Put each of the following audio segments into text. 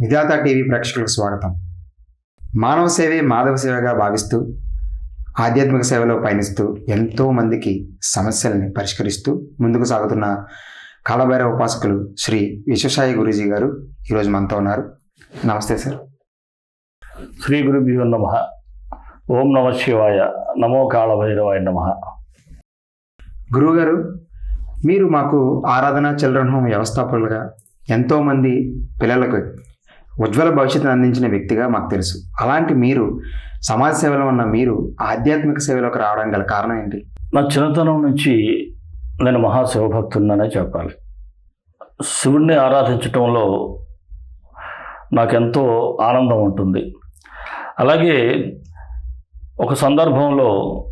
విధాత TV ప్రేక్షకులకు స్వాగతం. మానవ సేవే మాధవ సేవగా భావిస్తూ ఆధ్యాత్మిక సేవలో పయనిస్తూ ఎంతో మందికి సమస్యల్ని పరిష్కరిస్తూ ముందుకు సాగుతున్న కాలభైరవ ఉపాసకులు శ్రీ విశ్వసాయి గురూజీ గారు ఈరోజు మనతో ఉన్నారు. నమస్తే సార్. శ్రీ గురుభ్యో నమ. ఓం నమ శివాయ. నమో కాళభైరవాయ నమ. గురువుగారు మీరు మాకు ఆరాధన చిల్డ్రన్ హోమ్ వ్యవస్థాపకులుగా ఎంతోమంది పిల్లలకు ఉజ్వల భవిష్యత్తును అందించిన వ్యక్తిగా మాకు తెలుసు. అలాంటి మీరు సమాజ సేవలో ఉన్న మీరు ఆధ్యాత్మిక సేవలోకి రావడం గల కారణం ఏంటి? నా చిన్నతనం నుంచి నేను మహాశివభక్తున్ననే చెప్పాలి. శివుణ్ణి ఆరాధించటంలో నాకెంతో ఆనందం ఉంటుంది. అలాగే ఒక సందర్భంలో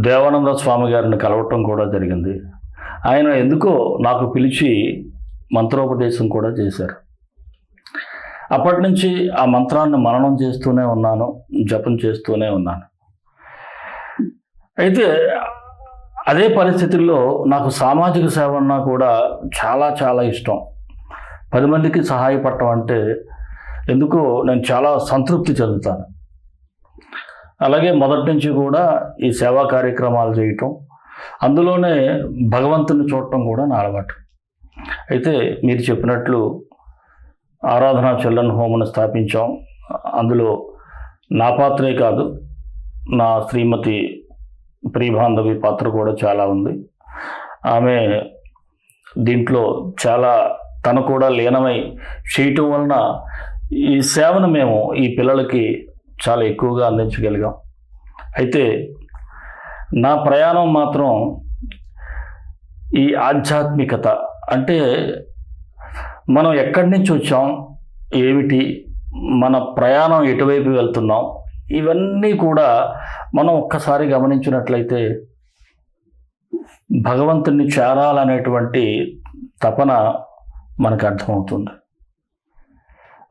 దేవానంద స్వామి గారిని కలవటం కూడా జరిగింది. ఆయన ఎందుకో నాకు పిలిచి మంత్రోపదేశం కూడా చేశారు. అప్పటి నుంచి ఆ మంత్రాన్ని మననం చేస్తూనే ఉన్నాను జపం చేస్తూనే ఉన్నాను. అయితే అదే పరిస్థితుల్లో నాకు సామాజిక సేవ అన్నా కూడా చాలా చాలా ఇష్టం. పది మందికి సహాయపడటం అంటే ఎందుకో నేను చాలా సంతృప్తి చెందుతాను. అలాగే మొదటి నుంచి కూడా ఈ సేవా కార్యక్రమాలు చేయటం అందులోనే భగవంతుని చూడటం కూడా నా అలవాటు. అయితే మీరు చెప్పినట్లు ఆరాధన చిల్డ్రన్ హోమ్ను స్థాపించాం. అందులో నా పాత్రే కాదు నా శ్రీమతి ప్రియబాంధవి పాత్ర కూడా చాలా ఉంది. ఆమె దీంట్లో చాలా తను కూడా లీనమై చేయటం వలన ఈ సేవను మేము ఈ పిల్లలకి చాలా ఎక్కువగా అందించగలిగాం. అయితే నా ప్రయాణం మాత్రం ఈ ఆధ్యాత్మికత అంటే మనం ఎక్కడి నుంచి వచ్చాం? ఏమిటి? మన ప్రయాణం ఎటువైపు వెళ్తున్నాం? ఇవన్నీ కూడా మనం ఒక్కసారి గమనించినట్లయితే భగవంతుని చేరాలనేటువంటి తపన మనకు అర్థమవుతుంది.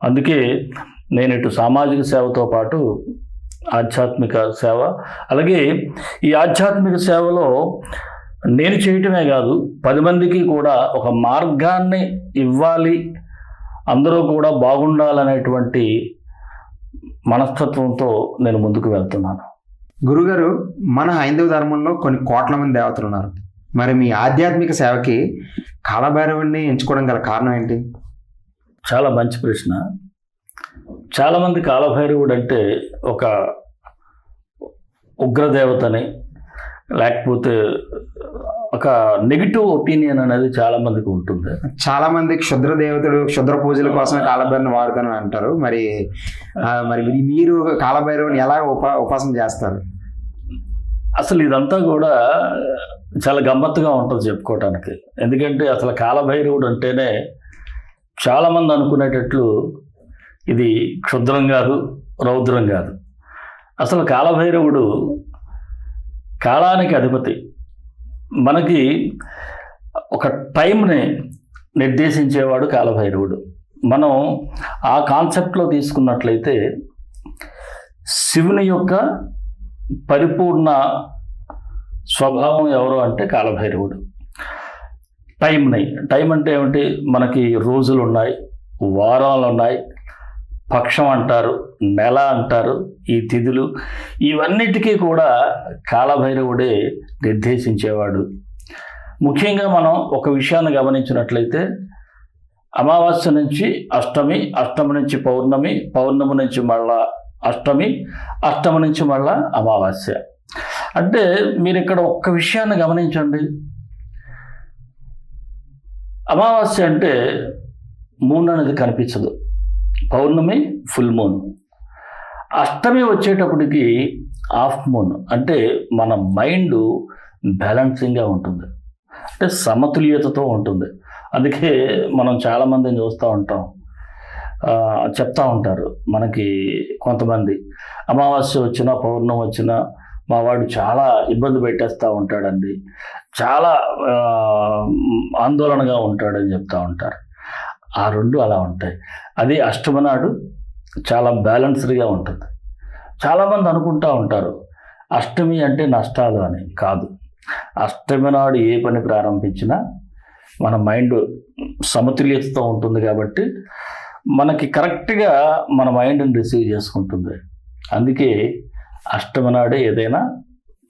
అందుకే నేను ఇటు సామాజిక సేవతో పాటు ఆధ్యాత్మిక సేవ అలాగే ఈ ఆధ్యాత్మిక సేవలో నేను చేయటమే కాదు పది మందికి కూడా ఒక మార్గాన్ని ఇవ్వాలి అందరూ కూడా బాగుండాలనేటువంటి మనస్తత్వంతో నేను ముందుకు వెళ్తున్నాను. గురుగారు మన హైందవ ధర్మంలో కొన్ని కోట్ల మంది దేవతలు ఉన్నారు మరి మీ ఆధ్యాత్మిక సేవకి కాలభైరవుడిని ఎంచుకోవడం గల కారణం ఏంటి? చాలా మంచి ప్రశ్న. చాలామంది కాలభైరవుడు అంటే ఒక ఉగ్రదేవతని లేకపోతే ఒక నెగిటివ్ ఒపీనియన్ అనేది చాలా మందికి ఉంటుంది. చాలా మంది క్షుద్ర దేవతలు క్షుద్ర పూజల కోసం కాలభైరవుని వాడుతాను అంటారు. మరి మరి మీరు కాలభైరవుని ఎలా ఉపా ఉపాసన చేస్తారు? అసలు ఇదంతా కూడా చాలా గమ్మత్తుగా ఉంటుంది చెప్పుకోవటానికి. ఎందుకంటే అసలు కాలభైరవుడు అంటేనే చాలామంది అనుకునేటట్లు ఇది క్షుద్రం కాదు రౌద్రం కాదు. అసలు కాలభైరవుడు కాలానికి అధిపతి. మనకి ఒక టైంని నిర్దేశించేవాడు కాలభైరవుడు. మనం ఆ కాన్సెప్ట్లో తీసుకున్నట్లయితే శివుని యొక్క పరిపూర్ణ స్వభావం ఎవరు అంటే కాలభైరవుడు. టైంని టైం అంటే ఏమిటి? మనకి రోజులు ఉన్నాయి వారాలు ఉన్నాయి పక్షం అంటారు నెల అంటారు ఈ తిథులు ఇవన్నిటికీ కూడా కాలభైరవుడే నిర్దేశించేవాడు. ముఖ్యంగా మనం ఒక విషయాన్ని గమనించినట్లయితే అమావాస్య నుంచి అష్టమి అష్టమి నుంచి పౌర్ణమి పౌర్ణమి నుంచి మళ్ళా అష్టమి అష్టమి నుంచి మళ్ళా అమావాస్య. అంటే మీరు ఇక్కడ ఒక్క విషయాన్ని గమనించండి. అమావాస్య అంటే మూన్ అనేది కనిపించదు. పౌర్ణమి ఫుల్ మూన్. అష్టమి వచ్చేటప్పటికి హాఫ్ మూన్. అంటే మన మైండ్ బ్యాలెన్సింగ్గా ఉంటుంది. అంటే సమతుల్యతతో ఉంటుంది. అందుకే మనం చాలామందిని చూస్తూ ఉంటాం. చెప్తా ఉంటారు మనకి కొంతమంది. అమావాస్య వచ్చినా పౌర్ణం వచ్చినా మా వాడు చాలా ఇబ్బంది పెట్టేస్తూ ఉంటాడండి. చాలా ఆందోళనగా ఉంటాడని చెప్తూ ఉంటారు. ఆ రెండు అలా ఉంటాయి. అది అష్టమనాడు చాలా బ్యాలెన్స్డ్గా ఉంటుంది. చాలామంది అనుకుంటా ఉంటారు అష్టమి అంటే నష్టాలు అని కాదు. అష్టమి నాడు ఏ పని ప్రారంభించినా మన మైండ్ సమతుల్యతతో ఉంటుంది కాబట్టి మనకి కరెక్ట్గా మన మైండ్ని రిసీవ్ చేసుకుంటుంది. అందుకే అష్టమి నాడే ఏదైనా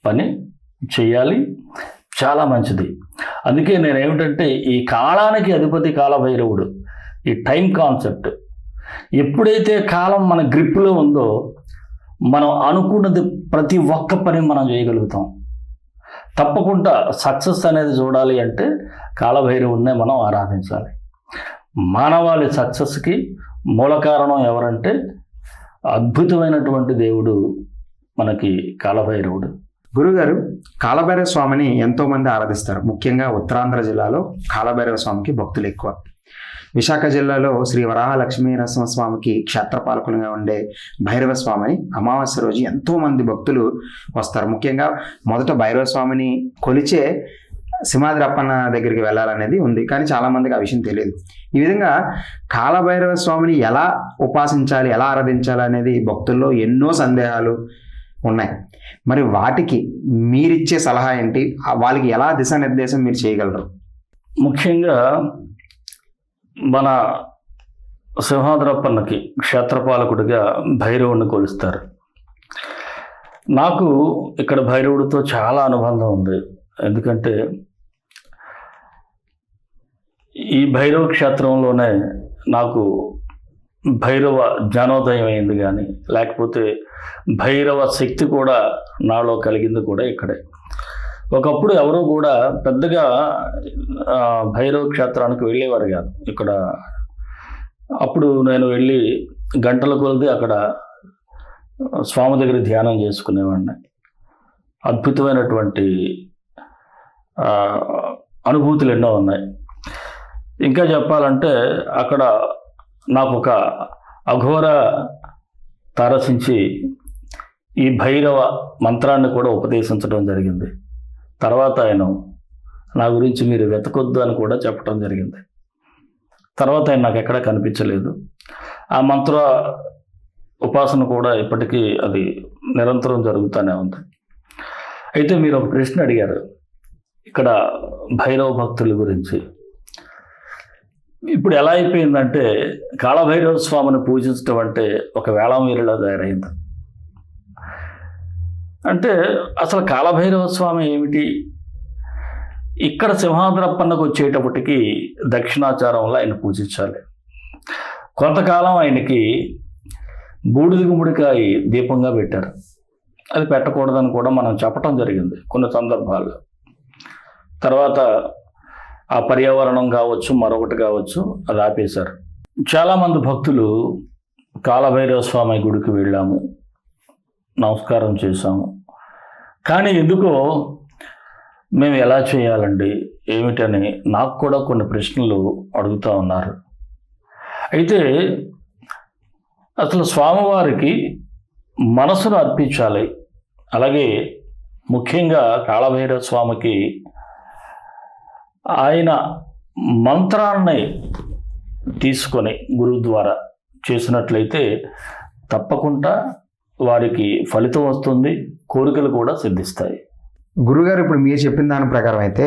పని చేయాలి చాలా మంచిది. అందుకే నేను ఏమిటంటే ఈ కాలానికి అధిపతి కాలభైరవుడు. ఈ టైం కాన్సెప్ట్. ఎప్పుడైతే కాలం మన గ్రిప్లో ఉందో మనం అనుకున్నది ప్రతి ఒక్క పని మనం చేయగలుగుతాం. తప్పకుండా సక్సెస్ అనేది చూడాలి అంటే కాలభైరవుడినే మనం ఆరాధించాలి. మానవాళి సక్సెస్కి మూల కారణం ఎవరంటే అద్భుతమైనటువంటి దేవుడు మనకి కాలభైరవుడు. గురుగారు కాలభైరవ స్వామిని ఎంతోమంది ఆరాధిస్తారు. ముఖ్యంగా ఉత్తరాంధ్ర జిల్లాలో కాలభైరవ స్వామికి భక్తులు ఎక్కువ. విశాఖ జిల్లాలో శ్రీ వరాహలక్ష్మీ నరసింహస్వామికి క్షేత్రపాలకులుగా ఉండే భైరవ స్వామిని అమావాస్య రోజు ఎంతోమంది భక్తులు వస్తారు. ముఖ్యంగా మొదట భైరవ స్వామిని కొలిచే సింహాద్రి అప్పన్న దగ్గరికి వెళ్ళాలనేది ఉంది. కానీ చాలామందికి ఆ విషయం తెలియదు. ఈ విధంగా కాలభైరవ స్వామిని ఎలా ఉపాసించాలి ఎలా ఆరాధించాలి అనేది భక్తుల్లో ఎన్నో సందేహాలు ఉన్నాయి. మరి వాటికి మీరిచ్చే సలహా ఏంటి? వాళ్ళకి ఎలా దిశానిర్దేశం మీరు చేయగలరు? ముఖ్యంగా మన సింహాద్రప్పన్నకి క్షేత్రపాలకుడిగా భైరవుడిని కొలుస్తారు. నాకు ఇక్కడ భైరవుడితో చాలా అనుబంధం ఉంది. ఎందుకంటే ఈ భైరవ క్షేత్రంలోనే నాకు భైరవ జ్ఞానోదయం అయింది కానీ లేకపోతే భైరవ శక్తి కూడా నాలో కలిగింది కూడా ఇక్కడే. ఒకప్పుడు ఎవరు కూడా పెద్దగా భైరవ క్షేత్రానికి వెళ్ళేవారు కాదు. ఇక్కడ అప్పుడు నేను వెళ్ళి గంటల కొలది అక్కడ స్వామి దగ్గర ధ్యానం చేసుకునేవాడిని. అద్భుతమైనటువంటి అనుభూతులు ఎన్నో ఉన్నాయి. ఇంకా చెప్పాలంటే అక్కడ నాకు ఒక అఘోర తారసించి ఈ భైరవ మంత్రాన్ని కూడా ఉపదేశించడం జరిగింది. తర్వాత ఆయన నా గురించి మీరు వెతకొద్దు అని కూడా చెప్పడం జరిగింది. తర్వాత ఆయన నాకు ఎక్కడా కనిపించలేదు. ఆ మంత్ర ఉపాసన కూడా ఇప్పటికీ అది నిరంతరం జరుగుతూనే ఉంది. అయితే మీరు ఒక ప్రశ్న అడిగారు. ఇక్కడ భైరవ భక్తుల గురించి. ఇప్పుడు ఎలా అయిపోయిందంటే కాళభైరవ స్వామిని పూజించడం అంటే ఒక వేళం వేళామీరిలా తయారైంది. అంటే అసలు కాలభైరవ స్వామి ఏమిటి? ఇక్కడ సింహాద్రప్పన్నకు వచ్చేటప్పటికి దక్షిణాచారంలో ఆయన పూజించాలి. కొంతకాలం ఆయనకి బూడిది గుమ్మడికాయ దీపంగా పెట్టారు. అది పెట్టకూడదని కూడా మనం చెప్పటం జరిగింది కొన్ని సందర్భాల్లో. తర్వాత ఆ పర్యావరణం కావచ్చు మరొకటి కావచ్చు అది ఆపేశారు. చాలామంది భక్తులు కాలభైరవ స్వామి గుడికి వెళ్ళాము నమస్కారం చేశాము. కానీ ఎందుకో మేము ఎలా చేయాలండి? ఏమిటని నాకు కూడా కొన్ని ప్రశ్నలు అడుగుతూ ఉన్నారు. అయితే అసలు స్వామివారికి మనసును అర్పించాలి. అలాగే ముఖ్యంగా కాళభైరవ స్వామికి ఆయన మంత్రాన్ని తీసుకొని గురువు ద్వారా చేసినట్లయితే తప్పకుండా వారికి ఫలితం వస్తుంది. కోరికలు కూడా సిద్ధిస్తాయి. గురుగారు ఇప్పుడు మీరు చెప్పిన దాని ప్రకారం అయితే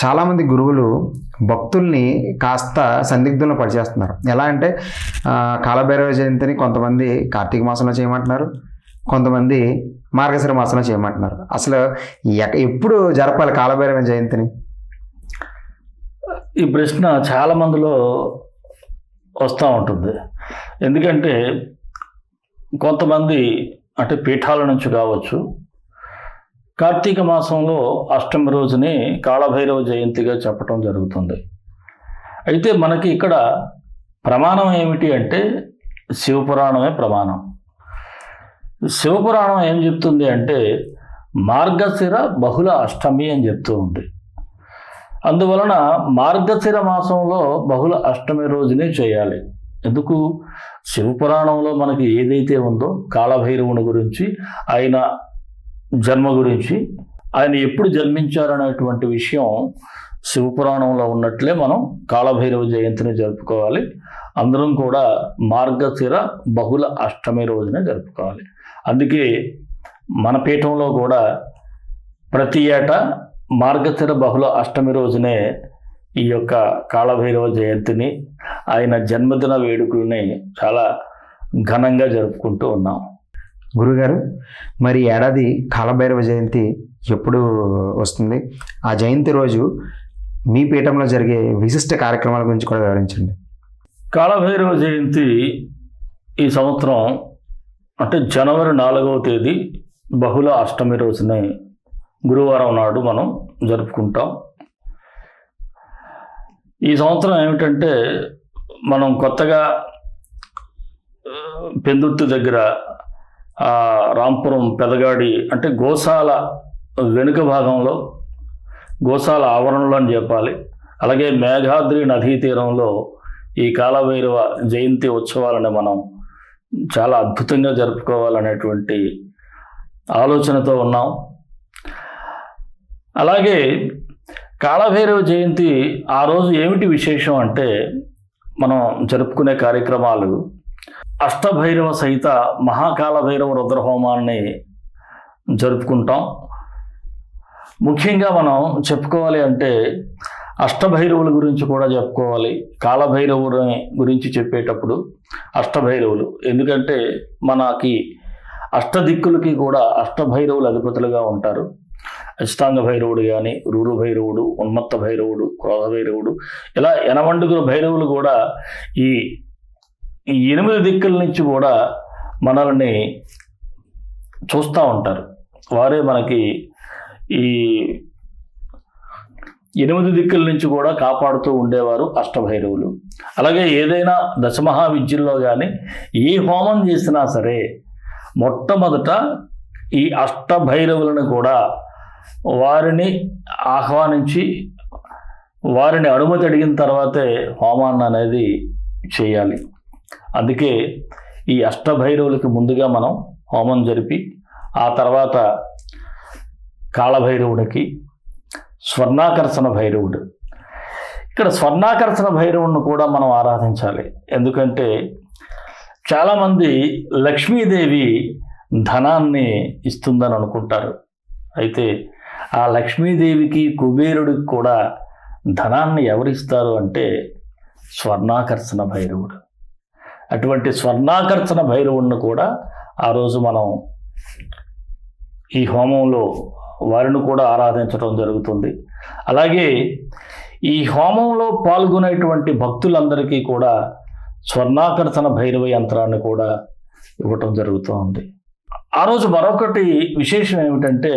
చాలామంది గురువులు భక్తుల్ని కాస్త సందిగ్ధంలో పరిచేస్తున్నారు. ఎలా అంటే కాలభైరవ జయంతిని కొంతమంది కార్తీక మాసంలో చేయమంటున్నారు కొంతమంది మార్గశిర మాసంలో చేయమంటున్నారు. అసలు ఎప్పుడు జరపాలి కాలభైరవ జయంతిని? ఈ ప్రశ్న చాలా మందిలో వస్తూ ఉంటుంది. ఎందుకంటే కొంతమంది అంటే పీఠాల నుంచి కావచ్చు. కార్తీక మాసంలో అష్టమి రోజుని కాళభైరవ జయంతిగా చెప్పటం జరుగుతుంది. అయితే మనకి ఇక్కడ ప్రమాణం ఏమిటి అంటే శివపురాణమే ప్రమాణం. శివపురాణం ఏం చెప్తుంది అంటే మార్గశిర బహుళ అష్టమి అని చెప్తూ ఉంది. అందువలన మార్గశిర మాసంలో బహుళ అష్టమి రోజునే చేయాలి. ఎందుకు? శివపురాణంలో మనకి ఏదైతే ఉందో కాలభైరవుని గురించి ఆయన జన్మ గురించి ఆయన ఎప్పుడు జన్మించారనేటువంటి విషయం శివపురాణంలో ఉన్నట్లే మనం కాలభైరవ జయంతిని జరుపుకోవాలి. అందరం కూడా మార్గశిర బహుళ అష్టమి రోజునే జరుపుకోవాలి. అందుకే మన పీఠంలో కూడా ప్రతి ఏటా మార్గశిర బహుళ అష్టమి రోజునే ఈ యొక్క కాళభైరవ జయంతిని ఆయన జన్మదిన వేడుకలని చాలా ఘనంగా జరుపుకుంటూ ఉన్నాం. గురుగారు మరి ఏడాది కాలభైరవ జయంతి ఎప్పుడు వస్తుంది? ఆ జయంతి రోజు మీ పీఠంలో జరిగే విశిష్ట కార్యక్రమాల గురించి కూడా వివరించండి. కాళభైరవ జయంతి ఈ సంవత్సరం అంటే జనవరి నాలుగవ తేదీ బహుళ అష్టమి రోజునే గురువారం నాడు మనం జరుపుకుంటాం. ఈ సంవత్సరం ఏమిటంటే మనం కొత్తగా పెందుర్తి దగ్గర రాంపురం పెదగాడి అంటే గోశాల వెనుక భాగంలో గోశాల ఆవరణలో అని చెప్పాలి. అలాగే మేఘాద్రి నదీ తీరంలో ఈ కాలభైరవ జయంతి ఉత్సవాలను మనం చాలా అద్భుతంగా జరుపుకోవాలనేటువంటి ఆలోచనతో ఉన్నాం. అలాగే కాళభైరవ జయంతి ఆ రోజు ఏమిటి విశేషం అంటే మనం జరుపుకునే కార్యక్రమాలు అష్టభైరవ సహిత మహాకాళభైరవ రుద్రహోమాన్ని జరుపుకుంటాం. ముఖ్యంగా మనం చెప్పుకోవాలి అంటే అష్టభైరవుల గురించి కూడా చెప్పుకోవాలి. కాలభైరవుని గురించి చెప్పేటప్పుడు అష్టభైరవులు. ఎందుకంటే మనకి అష్టదిక్కులకి కూడా అష్టభైరవులు అధిపతులుగా ఉంటారు. అష్టాంగ భైరవుడు కానీ రూరు భైరవుడు ఉన్మత్త భైరవుడు క్రోధ భైరవుడు ఇలా ఎనమండుగురు భైరవులు కూడా ఈ ఈ ఎనిమిది దిక్కుల నుంచి కూడా మనల్ని చూస్తూ ఉంటారు. వారే మనకి ఈ ఎనిమిది దిక్కుల నుంచి కూడా కాపాడుతూ ఉండేవారు అష్టభైరవులు. అలాగే ఏదైనా దశమహా విద్యల్లో కానీ ఏ హోమం చేసినా సరే మొట్టమొదట ఈ అష్టభైరవులను కూడా వారిని ఆహ్వానించి వారిని అనుమతి అడిగిన తర్వాతే హోమాన్ని అనేది చేయాలి. అందుకే ఈ అష్టభైరవులకి ముందుగా మనం హోమం జరిపి ఆ తర్వాత కాళభైరవుడికి స్వర్ణాకర్షణ భైరవుడు. ఇక్కడ స్వర్ణాకర్షణ భైరవుడిని కూడా మనం ఆరాధించాలి. ఎందుకంటే చాలామంది లక్ష్మీదేవి ధనాన్ని ఇస్తుందని అనుకుంటారు. అయితే ఆ లక్ష్మీదేవికి కుబేరుడికి కూడా ధనాన్ని ఎవరిస్తారు అంటే స్వర్ణాకర్షణ భైరవుడు. అటువంటి స్వర్ణాకర్షణ భైరవుడిని కూడా ఆ రోజు మనం ఈ హోమంలో వారిని కూడా ఆరాధించడం జరుగుతుంది. అలాగే ఈ హోమంలో పాల్గొనేటువంటి భక్తులందరికీ కూడా స్వర్ణాకర్షణ భైరవ యంత్రాన్ని కూడా ఇవ్వటం జరుగుతూ ఉంది ఆ రోజు మరొకటి విశేషం ఏమిటంటే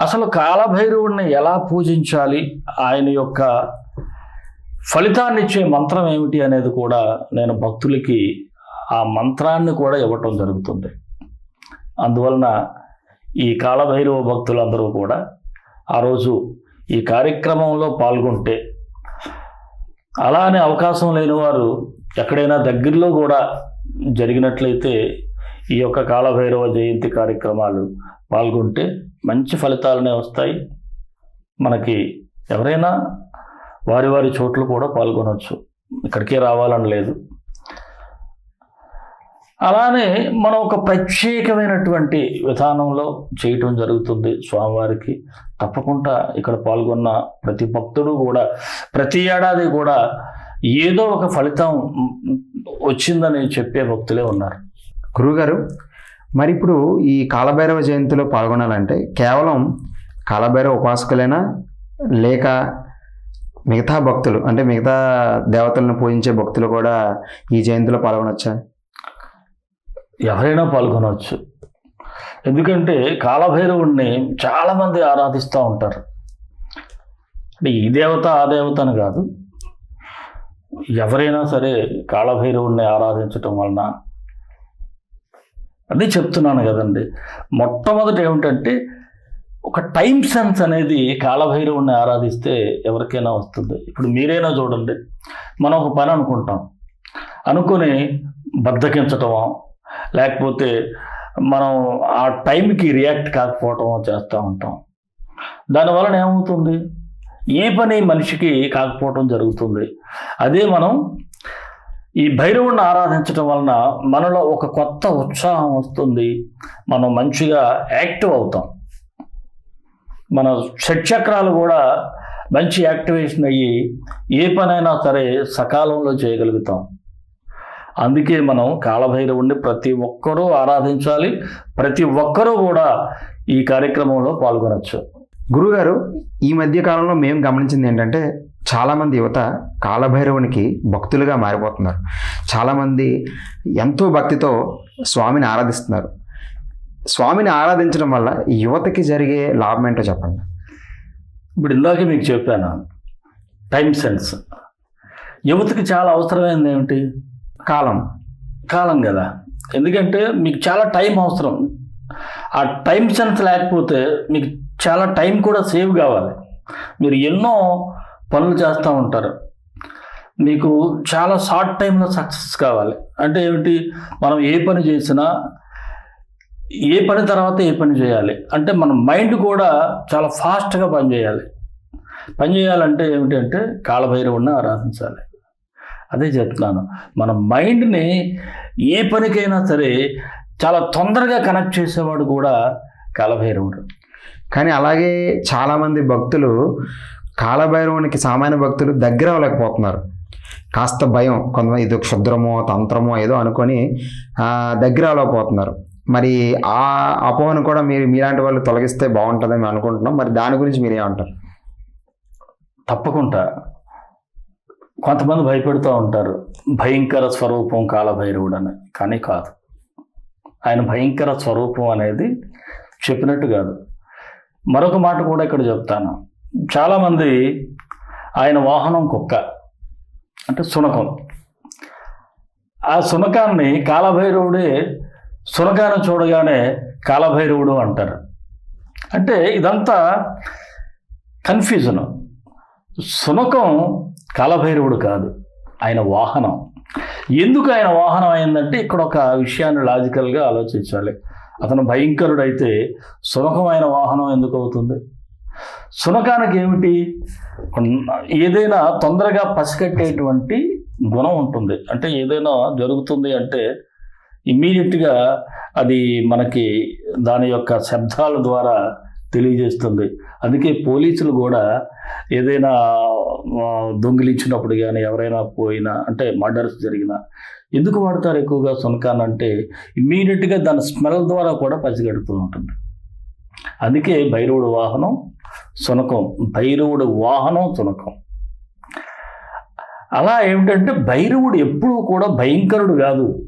అసలు కాలభైరవుడిని ఎలా పూజించాలి? ఆయన యొక్క ఫలితాన్ని ఇచ్చే మంత్రం ఏమిటి అనేది కూడా నేను భక్తులకి ఆ మంత్రాన్ని కూడా ఇవ్వటం జరుగుతుంది. అందువలన ఈ కాలభైరవ భక్తులందరూ కూడా ఆ రోజు ఈ కార్యక్రమంలో పాల్గొంటే అలానే అవకాశం లేని వారు ఎక్కడైనా దగ్గరలో కూడా జరిగినట్లయితే ఈ యొక్క కాలభైరవ జయంతి కార్యక్రమాలు పాల్గొంటే మంచి ఫలితాలనే వస్తాయి. మనకి ఎవరైనా వారి వారి చోట్ల కూడా పాల్గొనవచ్చు ఇక్కడికే రావాలని లేదు. అలానే మనం ఒక ప్రత్యేకమైనటువంటి విధానంలో చేయటం జరుగుతుంది స్వామివారికి. తప్పకుండా ఇక్కడ పాల్గొన్న ప్రతి భక్తుడు కూడా ప్రతి ఏడాది కూడా ఏదో ఒక ఫలితం వచ్చిందని చెప్పే భక్తులే ఉన్నారు. గురువుగారు మరి ఇప్పుడు ఈ కాలభైరవ జయంతిలో పాల్గొనాలంటే కేవలం కాలభైరవ ఉపాసకులైనా లేక మిగతా భక్తులు అంటే మిగతా దేవతలను పూజించే భక్తులు కూడా ఈ జయంతిలో పాల్గొనొచ్చా? ఎవరైనా పాల్గొనవచ్చు ఎందుకంటే కాలభైరవుడిని చాలామంది ఆరాధిస్తూ ఉంటారు. అంటే ఈ దేవత ఆ దేవత అని కాదు. ఎవరైనా సరే కాళభైరవుడిని ఆరాధించటం వలన అదే చెప్తున్నాను కదండి. మొట్టమొదటి ఏమిటంటే ఒక టైం సెన్స్ అనేది కాలభైరవుని ఆరాధిస్తే ఎవరికైనా వస్తుంది. ఇప్పుడు మీరైనా చూడండి మనం ఒక పని అనుకుంటాం. అనుకుని బద్దకించటమో లేకపోతే మనం ఆ టైంకి రియాక్ట్ కాకపోవటమో చేస్తూ ఉంటాం. దానివలన ఏమవుతుంది? ఏ పని మనిషికి కాకపోవటం జరుగుతుంది. అదే మనం ఈ భైరవుడిని ఆరాధించడం వలన మనలో ఒక కొత్త ఉత్సాహం వస్తుంది. మనం మంచిగా యాక్టివ్ అవుతాం. మన షట్చక్రాలు కూడా మంచి యాక్టివేషన్ అయ్యి ఏ పనైనా సరే సకాలంలో చేయగలుగుతాం. అందుకే మనం కాలభైరవుణ్ణి ప్రతి ఒక్కరూ ఆరాధించాలి. ప్రతి ఒక్కరూ కూడా ఈ కార్యక్రమంలో పాల్గొనవచ్చు గురుగారు ఈ మధ్య కాలంలో మేము గమనించింది ఏంటంటే చాలామంది యువత కాలభైరవునికి భక్తులుగా మారిపోతున్నారు. చాలామంది ఎంతో భక్తితో స్వామిని ఆరాధిస్తున్నారు. స్వామిని ఆరాధించడం వల్ల యువతకి జరిగే లాభం ఏంటో చెప్పండి. ఇప్పుడు ఇందాకే మీకు చెప్పాను టైం సెన్స్. యువతకి చాలా అవసరమైనది ఏమిటి? కాలం. కాలం కదా. ఎందుకంటే మీకు చాలా టైం అవసరం. ఆ టైం సెన్స్ లేకపోతే మీకు చాలా టైం కూడా సేవ్ కావాలి. మీరు ఎన్నో పనులు చేస్తూ ఉంటారు. మీకు చాలా షార్ట్ టైంలో సక్సెస్ కావాలి. అంటే ఏమిటి? మనం ఏ పని చేసినా ఏ పని తర్వాత ఏ పని చేయాలి. అంటే మన మైండ్ కూడా చాలా ఫాస్ట్గా పనిచేయాలి పని చేయాలంటే ఏమిటంటే కాలభైరవుడిని ఆరాధించాలి. అదే చెప్తున్నాను. మన మైండ్ని ఏ పనికైనా సరే చాలా తొందరగా కనెక్ట్ చేసేవాడు కూడా కాలభైరవుడు. కానీ అలాగే చాలామంది భక్తులు కాలభైరవునికి సామాన్య భక్తులు దగ్గర అవ్వలేకపోతున్నారు. కాస్త భయం కొంతమంది ఇది క్షుద్రమో తంత్రమో ఏదో అనుకొని దగ్గర అవ్వలేకపోతున్నారు. మరి ఆ అపోహను కూడా మీరు మీలాంటి వాళ్ళు తొలగిస్తే బాగుంటుందని మేము అనుకుంటున్నాం. మరి దాని గురించి మీరేమంటారు తప్పకుండా. కొంతమంది భయపెడుతూ ఉంటారు. భయంకర స్వరూపం కాలభైరవుడు అని కానీ కాదు. ఆయన భయంకర స్వరూపం అనేది చెప్పినట్టు కాదు. మరొక మాట కూడా ఇక్కడ చెప్తాను. చాలామంది ఆయన వాహనం కుక్క అంటే సునకం. ఆ సునకాన్ని కాలభైరవుడే సునకాన్ని చూడగానే కాలభైరవుడు అంటారు. అంటే ఇదంతా కన్ఫ్యూజన్. సునకం కాలభైరవుడు కాదు ఆయన వాహనం. ఎందుకు ఆయన వాహనం అయిందంటే ఇక్కడ ఒక విషయాన్ని లాజికల్గా ఆలోచించాలి. అతను భయంకరుడైతే సునకమైన వాహనం ఎందుకు అవుతుంది? శునకానికి ఏమిటి ఏదైనా తొందరగా పసిగట్టేటువంటి గుణం ఉంటుంది. అంటే ఏదైనా జరుగుతుంది అంటే ఇమ్మీడియట్గా అది మనకి దాని యొక్క శబ్దాల ద్వారా తెలియజేస్తుంది. అందుకే పోలీసులు కూడా ఏదైనా దొంగిలించినప్పుడు కానీ ఎవరైనా పోయినా అంటే మర్డర్స్ జరిగినా ఎందుకు వాడతారు ఎక్కువగా సునకాన్ని అంటే ఇమ్మీడియట్గా దాని స్మెల్ ద్వారా కూడా పసిగడుతూ ఉంటుంది. అందుకే బైరోడ్ వాహనం శునకం భైరవుడు వాహనం శునకం అలా ఏమిటంటే భైరవుడు ఎప్పుడూ కూడా భయంకరుడు కాదు.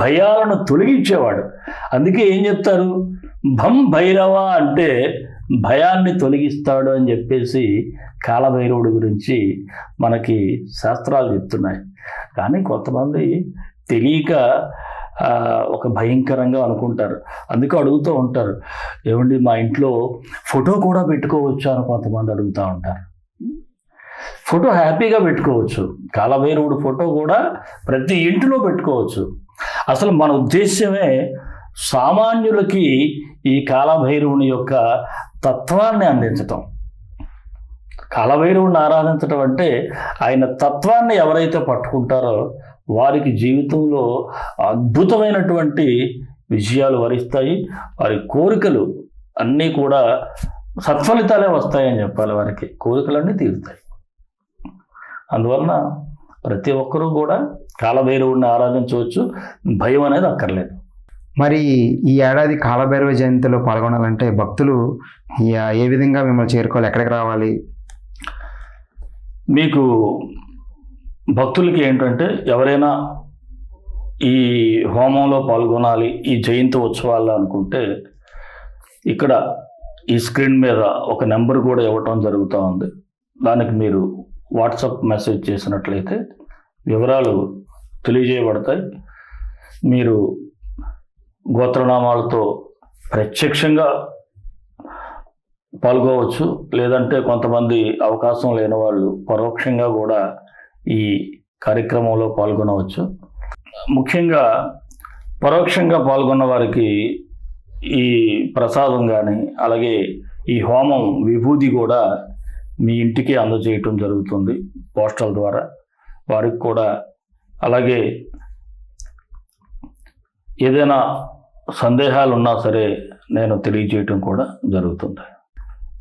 భయాలను తొలగించేవాడు. అందుకే ఏం చెప్తారు? భం భైరవ అంటే భయాన్ని తొలగిస్తాడు అని చెప్పేసి కాలభైరవుడి గురించి మనకి శాస్త్రాలు చెప్తున్నాయి. కానీ కొంతమంది తెలియక ఒక భయంకరంగా అనుకుంటారు. అందుకే అడుగుతూ ఉంటారు. ఏమండి మా ఇంట్లో ఫోటో కూడా పెట్టుకోవచ్చు అని కొంతమంది అడుగుతూ ఉంటారు. ఫోటో హ్యాపీగా పెట్టుకోవచ్చు. కాలభైరవుడు ఫోటో కూడా ప్రతి ఇంటిలో పెట్టుకోవచ్చు. అసలు మన ఉద్దేశ్యమే సామాన్యులకి ఈ కాలభైరవుని యొక్క తత్వాన్ని అందించటం. కాలభైరవుని ఆరాధించటం అంటే ఆయన తత్వాన్ని ఎవరైతే పట్టుకుంటారో వారికి జీవితంలో అద్భుతమైనటువంటి విజయాలు వరిస్తాయి. వారి కోరికలు అన్నీ కూడా సత్ఫలితాలే వస్తాయని చెప్పాలి వారికి. కోరికలన్నీ తీరుతాయి. అందువలన ప్రతి ఒక్కరూ కూడా కాలభైరవుడిని ఆరాధించవచ్చు. భయం అనేది అక్కర్లేదు. మరి ఈ ఏడాది కాలభైరవ జయంతిలో పాల్గొనాలంటే భక్తులు ఏ విధంగా మిమ్మల్ని చేరుకోవాలి? ఎక్కడికి రావాలి? మీకు భక్తులకి ఏంటంటే ఎవరైనా ఈ హోమంలో పాల్గొనాలి ఈ జయంతి ఉత్సవాల్లో అనుకుంటే ఇక్కడ ఈ స్క్రీన్ మీద ఒక నెంబర్ కూడా ఇవ్వటం జరుగుతూ ఉంది. దానికి మీరు వాట్సాప్ మెసేజ్ చేసినట్లయితే వివరాలు తెలియజేయబడతాయి. మీరు గోత్రనామాలతో ప్రత్యక్షంగా పాల్గొవచ్చు లేదంటే కొంతమంది అవకాశం లేని వాళ్ళు పరోక్షంగా కూడా ఈ కార్యక్రమంలో పాల్గొనవచ్చు. ముఖ్యంగా పరోక్షంగా పాల్గొన్న వారికి ఈ ప్రసాదం కానీ అలాగే ఈ హోమం విభూది కూడా మీ ఇంటికి అందజేయటం జరుగుతుంది పోస్టల్ ద్వారా. వారికి కూడా అలాగే ఏదైనా సందేహాలు ఉన్నా సరే నేను తెలియజేయటం కూడా జరుగుతుంది.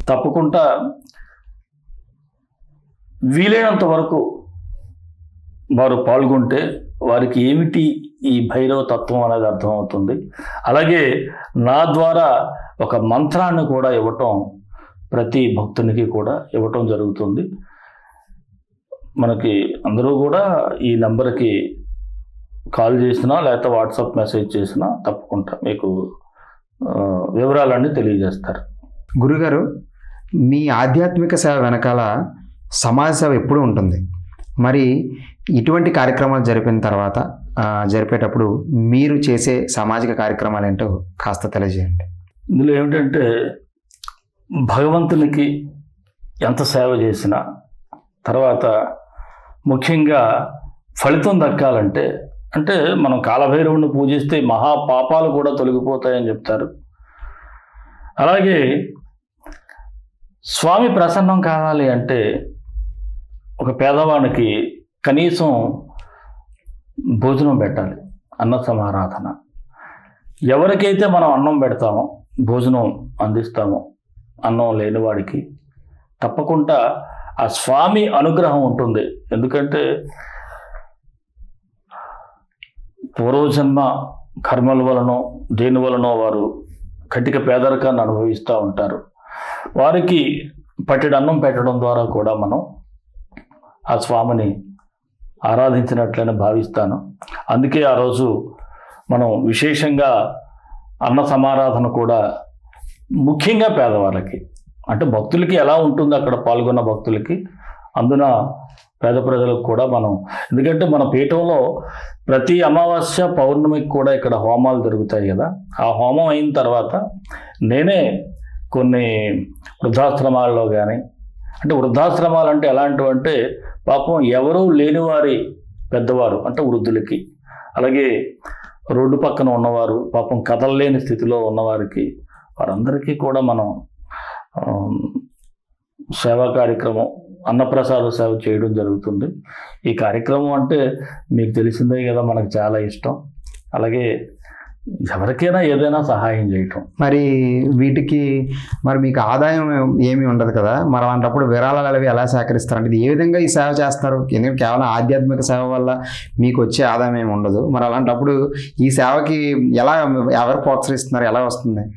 తప్పకుండా వీలైనంత వరకు వారు పాల్గొంటే వారికి ఏమిటి ఈ భైరవ తత్వం అనేది అర్థమవుతుంది. అలాగే నా ద్వారా ఒక మంత్రాన్ని కూడా ఇవ్వటం ప్రతి భక్తునికి కూడా ఇవ్వటం జరుగుతుంది. మనకి అందరూ కూడా ఈ నెంబర్కి కాల్ చేసినా లేకపోతే వాట్సాప్ మెసేజ్ చేసినా తప్పకుండా మీకు వివరాలన్నీ తెలియజేస్తారు. గురుగారు మీ ఆధ్యాత్మిక సేవ వెనకాల సమాజ సేవ ఎప్పుడూ ఉంటుంది? మరి ఇటువంటి కార్యక్రమాలు జరిపిన తర్వాత జరిపేటప్పుడు మీరు చేసే సామాజిక కార్యక్రమాలు ఏంటో కాస్త తెలియజేయండి. ఇందులో ఏమిటంటే భగవంతునికి ఎంత సేవ చేసినా తర్వాత ముఖ్యంగా ఫలితం దక్కాలంటే అంటే మనం కాలభైరవుని పూజిస్తే మహా పాపాలు కూడా తొలగిపోతాయని చెప్తారు. అలాగే స్వామి ప్రసన్నం కావాలి అంటే ఒక పేదవానికి కనీసం భోజనం పెట్టాలి అన్న సమారాధన ఎవరికైతే మనం అన్నం పెడతామో భోజనం అందిస్తామో అన్నం లేనివాడికి తప్పకుండా ఆ స్వామి అనుగ్రహం ఉంటుంది. ఎందుకంటే పూర్వజన్మ కర్మల వలనో దేని వలనో వారు కటిక పేదరికాన్ని అనుభవిస్తూ ఉంటారు. వారికి పట్టెడు అన్నం పెట్టడం ద్వారా కూడా మనం ఆ స్వామిని ఆరాధించినట్లని భావిస్తాను. అందుకే ఆ రోజు మనం విశేషంగా అన్న సమారాధన కూడా ముఖ్యంగా పేదవాళ్ళకి అంటే భక్తులకి ఎలా ఉంటుంది అక్కడ పాల్గొన్న భక్తులకి అందున పేద ప్రజలకు కూడా మనం ఎందుకంటే మన పీఠంలో ప్రతి అమావాస్య పౌర్ణమికి కూడా ఇక్కడ హోమాలు జరుగుతాయి కదా. ఆ హోమం అయిన తర్వాత నేనే కొన్ని వృద్ధాశ్రమాల్లో కానీ అంటే వృద్ధాశ్రమాలు అంటే ఎలాంటివంటే పాపం ఎవరూ లేనివారి పెద్దవారు అంటే వృద్ధులకి. అలాగే రోడ్డు పక్కన ఉన్నవారు పాపం కదలలేని స్థితిలో ఉన్నవారికి వారందరికీ కూడా మనం సేవా కార్యక్రమం అన్నప్రసాద సేవ చేయడం జరుగుతుంది. ఈ కార్యక్రమం అంటే మీకు తెలిసిందే కదా మనకు చాలా ఇష్టం. అలాగే ఎవరికైనా ఏదైనా సహాయం చేయటం. మరి వీటికి మరి మీకు ఆదాయం ఏమీ ఉండదు కదా? మరి అలాంటప్పుడు విరాళాలు అవి ఎలా సేకరిస్తారు? అంటే ఇది ఏ విధంగా ఈ సేవ చేస్తారు? ఎందుకంటే కేవలం ఆధ్యాత్మిక సేవ వల్ల మీకు వచ్చే ఆదాయం ఏమి ఉండదు? మరి అలాంటప్పుడు ఈ సేవకి ఎలా ఎవరు ప్రోత్సహిస్తున్నారు? ఎలా వస్తుంది?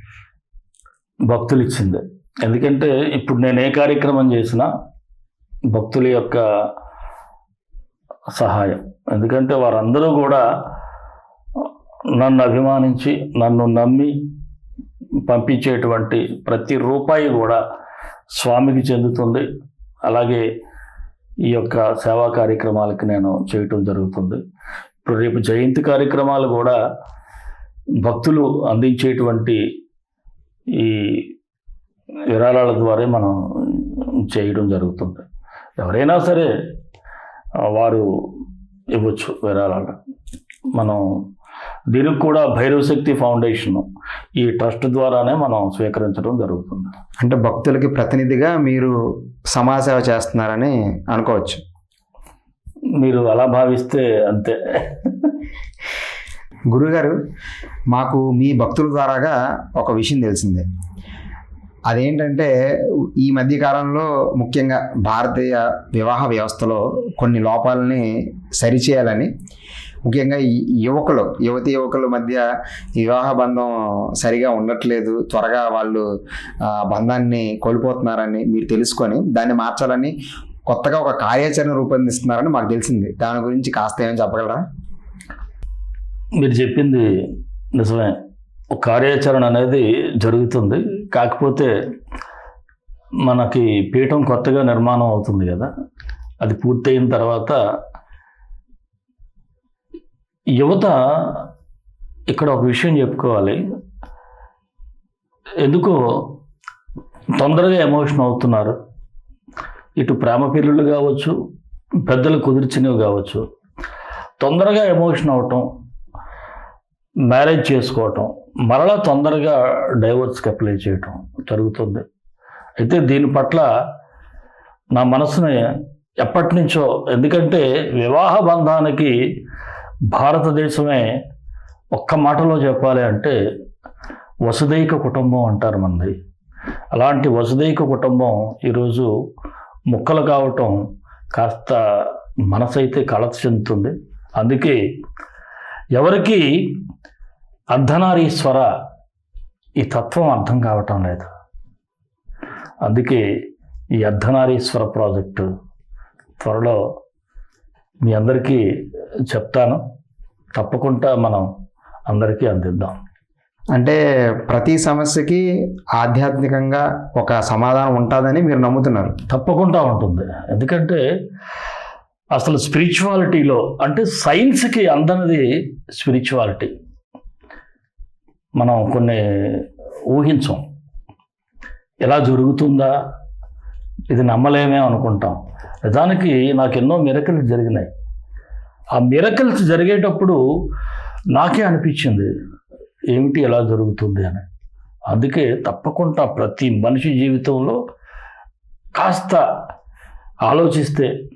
భక్తులు ఇచ్చింది. ఎందుకంటే ఇప్పుడు నేను ఏ కార్యక్రమం చేసినా భక్తుల యొక్క సహాయం. ఎందుకంటే వారందరూ కూడా నన్ను అభిమానించి నన్ను నమ్మి పంపించేటువంటి ప్రతి రూపాయి కూడా స్వామికి చెందుతుంది. అలాగే ఈ యొక్క సేవా కార్యక్రమాలకి నేను చేయటం జరుగుతుంది. ఇప్పుడు రేపు జయంతి కార్యక్రమాలు కూడా భక్తులు అందించేటువంటి ఈ విరాళాల ద్వారా మనం చేయడం జరుగుతుంది. ఎవరైనా సరే వారు ఇవ్వచ్చు విరాళాలు. మనం దీనికి కూడా భైరవ శక్తి ఫౌండేషన్ ఈ ట్రస్ట్ ద్వారానే మనం స్వీకరించడం జరుగుతుంది. అంటే భక్తులకి ప్రతినిధిగా మీరు సమాజ సేవ చేస్తున్నారని అనుకోవచ్చు. మీరు అలా భావిస్తే అంతే. గురుగారు మాకు మీ భక్తుల ద్వారాగా ఒక విషయం తెలిసిందే. అదేంటంటే ఈ మధ్య కాలంలో ముఖ్యంగా భారతీయ వివాహ వ్యవస్థలో కొన్ని లోపాలని సరిచేయాలని ముఖ్యంగా ఈ యువకులు యువతి యువకుల మధ్య వివాహ బంధం సరిగా ఉండట్లేదు త్వరగా వాళ్ళు బంధాన్ని కోల్పోతున్నారని మీరు తెలుసుకొని దాన్ని మార్చాలని కొత్తగా ఒక కార్యాచరణ రూపొందిస్తున్నారని మాకు తెలిసింది. దాని గురించి కాస్త ఏమైనా చెప్పగలరా? మీరు చెప్పింది నిజమే. ఒక కార్యాచరణ అనేది జరుగుతుంది. కాకపోతే మనకి పీఠం కొత్తగా నిర్మాణం అవుతుంది కదా. అది పూర్తయిన తర్వాత యువత ఇక్కడ ఒక విషయం చెప్పుకోవాలి. ఎందుకో తొందరగా ఎమోషన్ అవుతున్నారు. ఇటు ప్రేమ పిల్లలు కావచ్చు పెద్దలు కుదిర్చినవి కావచ్చు. తొందరగా ఎమోషన్ అవటం మ్యారేజ్ చేసుకోవటం మరలా తొందరగా డైవర్స్కి అప్లై చేయటం జరుగుతుంది. అయితే దీని పట్ల నా మనసుని ఎప్పటి నుంచో ఎందుకంటే వివాహ బంధానికి భారతదేశమే ఒక్క మాటలో చెప్పాలి అంటే వసుదైక కుటుంబం అంటారు మనది అలాంటి వసుదైక కుటుంబం ఈరోజు ముక్కలు కావటం కాస్త మనసైతే కలత చెందుతుంది. అందుకే ఎవరికి అర్ధనారీశ్వర ఈ తత్వం అర్థం కావటం లేదు. అందుకే ఈ అర్ధనారీశ్వర ప్రాజెక్టు త్వరలో మీ అందరికీ చెప్తాను. తప్పకుండా మనం అందరికీ అందిద్దాం. అంటే ప్రతి సమస్యకి ఆధ్యాత్మికంగా ఒక సమాధానం ఉంటుందని మీరు నమ్ముతున్నారు? తప్పకుండా ఉంటుంది. ఎందుకంటే అసలు స్పిరిచువాలిటీలో అంటే సైన్స్కి అందనిది స్పిరిచువాలిటీ. మనం కొన్ని ఊహించం. ఎలా జరుగుతుందా? ఇది నమ్మలేమే అనుకుంటాం. నిజానికి నాకు ఎన్నో మిరకల్స్ జరిగినాయి. ఆ మిరకల్స్ జరిగేటప్పుడు నాకే అనిపించింది ఏమిటి ఎలా జరుగుతుంది? అని. అందుకే తప్పకుండా ప్రతి మనిషి జీవితంలో కాస్త ఆలోచిస్తే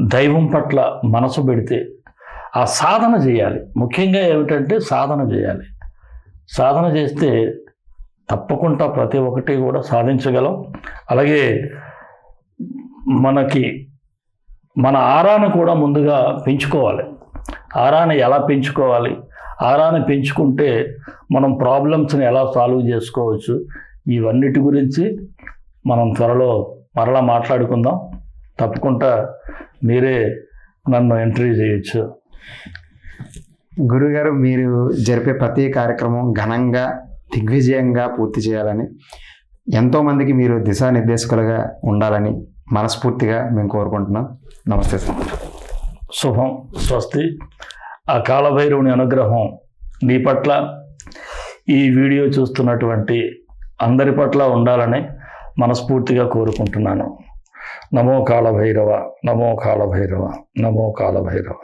దైవం పట్ల మనసు పెడితే ఆ సాధన చేయాలి. ముఖ్యంగా ఏమిటంటే సాధన చేయాలి. సాధన చేస్తే తప్పకుండా ప్రతి ఒక్కటి కూడా సాధించగలం. అలాగే మనకి మన ఆరాను కూడా ముందుగా పెంచుకోవాలి. ఆరాని ఎలా పెంచుకోవాలి? ఆరాని పెంచుకుంటే మనం ప్రాబ్లమ్స్ని ఎలా సాల్వ్ చేసుకోవచ్చు? ఇవన్నిటి గురించి మనం త్వరలో మరలా మాట్లాడుకుందాం. తప్పకుండా మీరే నన్ను ఎంట్రీ చేయొచ్చు. గురుగారు మీరు జరిపే ప్రతి కార్యక్రమం ఘనంగా దిగ్విజయంగా పూర్తి చేయాలని ఎంతోమందికి మీరు దిశానిర్దేశకులుగా ఉండాలని మనస్ఫూర్తిగా మేము కోరుకుంటున్నాం. నమస్తే సార్. శుభం స్వస్తి. ఆ కాలభైరవుని అనుగ్రహం మీ పట్ల ఈ వీడియో చూస్తున్నటువంటి అందరి పట్ల ఉండాలని మనస్ఫూర్తిగా కోరుకుంటున్నాను. నమో కాలభైరవ నమో కాలభైరవ నమో కాలభైరవ.